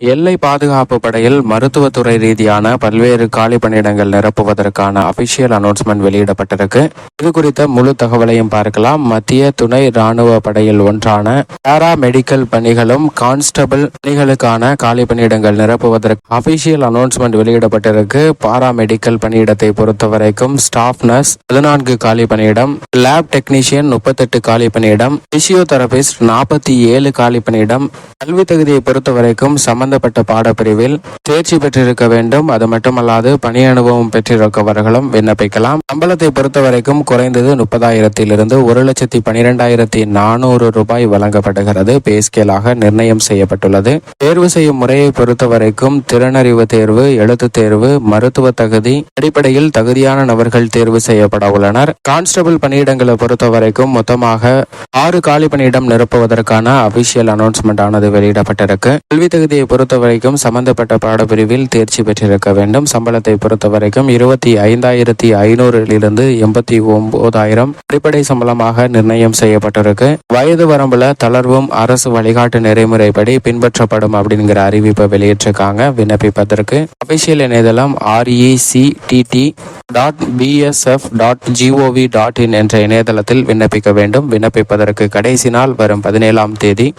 எல்லை பாதுகாப்பு படையில் மருத்துவத்துறை ரீதியான பல்வேறு காலி பணியிடங்கள் நிரப்புவதற்கான அபிஷியல் அனௌன்ஸ்மெண்ட் வெளியிடப்பட்டிருக்கு. இது குறித்த முழு தகவலையும் பார்க்கலாம். மத்திய துணை ராணுவ படையில் ஒன்றான பாரா மெடிக்கல் பணிகளும் கான்ஸ்டபிள் பணிகளுக்கான காலி பணியிடங்கள் நிரப்புவதற்கு அபிஷியல் அனௌன்ஸ்மெண்ட் வெளியிடப்பட்டிருக்கு. பாரா மெடிக்கல் பணியிடத்தை பொறுத்தவரைக்கும் ஸ்டாஃப் நர்ஸ் பதினான்கு காலி பணியிடம் லேப் டெக்னீஷியன் முப்பத்தெட்டு காலி பணியிடம் பிசியோதெரபிஸ்ட் நாற்பத்தி ஏழு காலி பணியிடம். கல்வி தகுதியை பொறுத்தவரைக்கும் சம்பந்தப்பட்ட பாடப்பிரிவில் தேர்ச்சி பெற்றிருக்க வேண்டும். அது மட்டுமல்லாது பணி அனுபவம் பெற்றிருக்கவர்களும் விண்ணப்பிக்கலாம். சம்பளத்தை பொறுத்தவரைக்கும் குறைந்தது முப்பதாயிரத்திலிருந்து ஒரு லட்சத்தி பனிரெண்டாயிரத்தி நானூறு ரூபாய் வழங்கப்படுகிறது. பேஸ்கேலாக நிர்ணயம் செய்யப்பட்டுள்ளது. தேர்வு செய்யும் முறையை பொறுத்தவரைக்கும் திறனறிவு தேர்வு எழுத்து தேர்வு மருத்துவ தகுதி அடிப்படையில் தகுதியான நபர்கள் தேர்வு செய்யப்பட உள்ளனர். கான்ஸ்டபிள் பணியிடங்களை பொறுத்தவரைக்கும் மொத்தமாக ஆறு காலி பணியிடம் நிரப்புவதற்கான அபிஷியல் அனௌன்ஸ்மெண்ட் ஆனது வெளியிடப்பட்டிருக்கு. கல்வி தகுதியை பொறுத்தவரைக்கும் சம்பந்தப்பட்ட பாடப்பிரிவில் தேர்ச்சி பெற்றிருக்க வேண்டும். சம்பளத்தை பொறுத்தவரைக்கும் இருபத்தி ஐந்தாயிரத்தி ஐநூறிலிருந்து எண்பத்தி ஒன்பதாயிரம் அடிப்படை சம்பளமாக நிர்ணயம் செய்யப்பட்டிருக்கு. வயது வரம்புல தளர்வும் அரசு வழிகாட்டு நெறிமுறைப்படி பின்பற்றப்படும் அப்படிங்கிற அறிவிப்பை வெளியிட்டிருக்காங்க விண்ணப்பிப்பதற்கு. அபிஷியல் இணையதளம் RECTT dot BSF dot GOV dot in என்ற இணையதளத்தில் விண்ணப்பிக்க வேண்டும். விண்ணப்பிப்பதற்கு கடைசி நாள் வரும் பதினேழாம் தேதி.